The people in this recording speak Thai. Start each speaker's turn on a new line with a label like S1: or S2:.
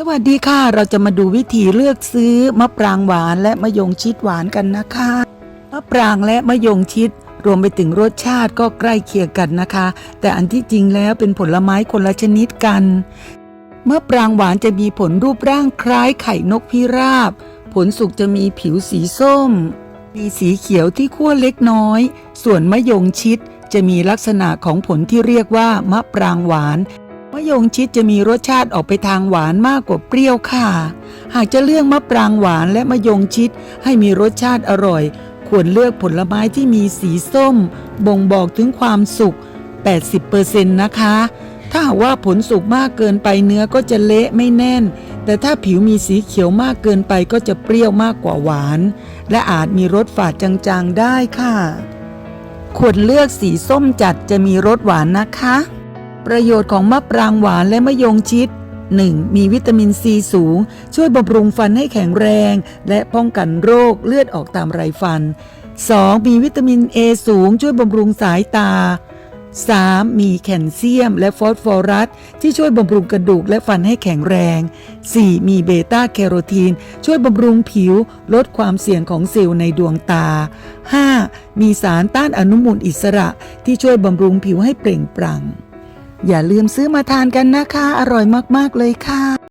S1: สวัสดีค่ะ เราจะมาดูวิธีเลือกซื้อมะปรางหวานและมะยงชิดหวานกันนะคะ มะปรางและมะยงชิด รวมไปถึงรสชาติก็ใกล้เคียงกันนะคะ แต่อันที่จริงแล้วเป็นผลไม้คนละชนิดกัน มะปรางหวานจะมีผลรูปร่างคล้ายไข่นกพิราบ ผลสุกจะมีผิวสีส้ม มีสีเขียวที่ขั้วเล็กน้อย ส่วนมะยงชิดจะมีลักษณะของผลที่เรียกว่ามะปรางหวาน มะยงชิดจะมีรสชาติออกไปทางหวานมากกว่าเปรี้ยวค่ะ หากจะเลือกมะปรางหวานและมะยงชิดให้มีรสชาติอร่อย ควรเลือกผลไม้ที่มีสีส้ม บ่งบอกถึงความสุก80%นะคะ ถ้าหากว่าผลสุกมากเกินไปเนื้อก็จะเละไม่แน่น แต่ถ้าผิวมีสีเขียวมากเกินไปก็จะเปรี้ยวมากกว่าหวาน และอาจมีรสฝาดจางๆได้ค่ะ ควรเลือกสีส้มจัดจะมีรสหวานนะคะ ประโยชน์ของมะปรางหวานและมะยงชิด 1. มีวิตามินซีสูง ช่วยบำรุงฟันให้แข็งแรง และป้องกันโรคเลือดออกตามไรฟัน 2. มีวิตามิน A สูง ช่วยบำรุงสายตา 3. มีแคลเซียมและฟอสฟอรัส ที่ช่วยบำรุงกระดูกและฟันให้แข็งแรง 4. มีเบต้าแคโรทีน ช่วยบำรุงผิว ลดความเสี่ยงของเซลล์ในดวงตา 5. มีสารต้านอนุมูลอิสระที่ช่วยบำรุงผิวให้เปล่งปลั่ง อย่าลืมซื้อมาทานกันนะคะ อร่อยมากๆเลยค่ะ